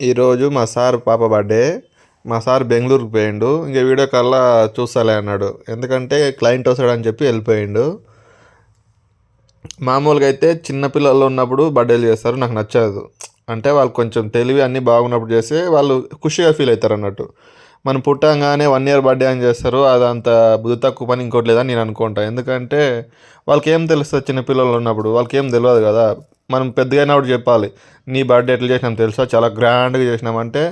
ఈరోజు మా సార్ పాప బర్త్డే మా సార్ బెంగళూరుకి పోయిండు. ఇంకా వీడియో కాల్లో చూస్తాలే అన్నాడు. ఎందుకంటే క్లయింట్ వస్తాడని చెప్పి వెళ్ళిపోయిండు. మామూలుగా అయితే చిన్నపిల్లలు ఉన్నప్పుడు బర్త్డేలు చేస్తారు. నాకు నచ్చదు. అంటే వాళ్ళు కొంచెం తెలివి అన్నీ బాగున్నప్పుడు చేస్తే వాళ్ళు ఖుషిగా ఫీల్ అవుతారు అన్నట్టు. మనం పుట్టంగానే వన్ ఇయర్ బర్త్డే అని చేస్తారు. అదంత బుద్ధి తక్కువ పని ఇంకోటి లేదని నేను అనుకుంటా. ఎందుకంటే వాళ్ళకి ఏం తెలుస్తుంది చిన్నపిల్లలు ఉన్నప్పుడు? వాళ్ళకి ఏం తెలియదు కదా. మనం పెద్దగా అయినప్పుడు చెప్పాలి నీ బర్త్డే ఎట్లా చేసినాం తెలుసా? చాలా గ్రాండ్గా చేసినామంటే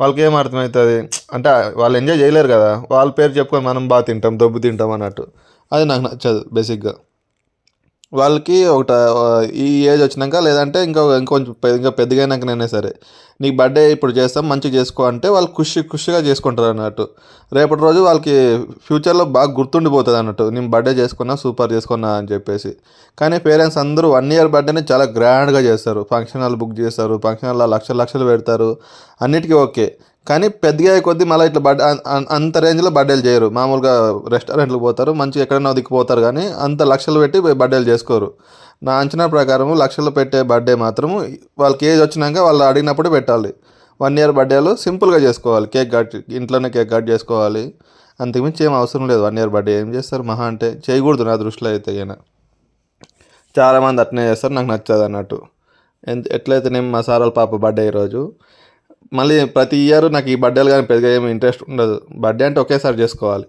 వాళ్ళకి ఏం అర్థమవుతుంది అంటే వాళ్ళు ఎంజాయ్ చేయలేరు కదా. వాళ్ళ పేరు చెప్పుకొని మనం బాగా తింటాం దొబ్బు తింటాం అన్నట్టు. అది నాకు నచ్చదు బేసిక్గా వాళ్ళకి ఒకట ఈ ఏజ్ వచ్చినాక లేదంటే ఇంకా ఇంకొంచెం ఇంకా పెద్దగా అయినాకనైనా సరే. నీకు బర్త్డే ఇప్పుడు చేస్తాం మంచిగా చేసుకో అంటే వాళ్ళు ఖుషి ఖుషిగా చేసుకుంటారు అన్నట్టు. రేపటి రోజు వాళ్ళకి ఫ్యూచర్లో బాగా గుర్తుండిపోతుంది అన్నట్టు. నేను బర్త్డే చేసుకున్నా సూపర్ చేసుకున్నా అని చెప్పేసి. కానీ పేరెంట్స్ అందరూ వన్ ఇయర్ బర్త్డేని చాలా గ్రాండ్గా చేస్తారు. ఫంక్షన్ హాల్ బుక్ చేస్తారు ఫంక్షన్ హాల్లో లక్షలు లక్షలు పెడతారు. అన్నిటికీ ఓకే. కానీ పెద్దగా కొద్దీ మళ్ళీ ఇట్లా బడ్ అంత రేంజ్లో బర్త్డేలు చేయరు. మామూలుగా రెస్టారెంట్లకు పోతారు మంచిగా ఎక్కడైనా దిక్కుపోతారు కానీ అంత లక్షలు పెట్టి బర్త్డేలు చేసుకోరు. నా అంచనా ప్రకారం లక్షలు పెట్టే బర్త్డే మాత్రము వాళ్ళకి ఏజ్ వచ్చినాక వాళ్ళు అడిగినప్పుడు పెట్టాలి. వన్ ఇయర్ బర్త్డేలు సింపుల్గా చేసుకోవాలి. కేక్ కట్ ఇంట్లోనే కేక్ కట్ చేసుకోవాలి. అంతకుమించి ఏం అవసరం లేదు. వన్ ఇయర్ బర్త్డే ఏం చేస్తారు? మహా అంటే చేయకూడదు నా దృష్టిలో అయితే అయినా చాలామంది అట్నే చేస్తారు. నాకు నచ్చదు అన్నట్టు. ఎంత ఎట్లయితే నేను మా సార్ వాళ్ళ పాప బర్త్డే ఈరోజు మళ్ళీ ప్రతి ఇయర్ నాకు ఈ బర్త్డేలు కానీ పెద్దగా ఏమి ఇంట్రెస్ట్ ఉండదు. బర్త్డే అంటే ఒకేసారి చేసుకోవాలి.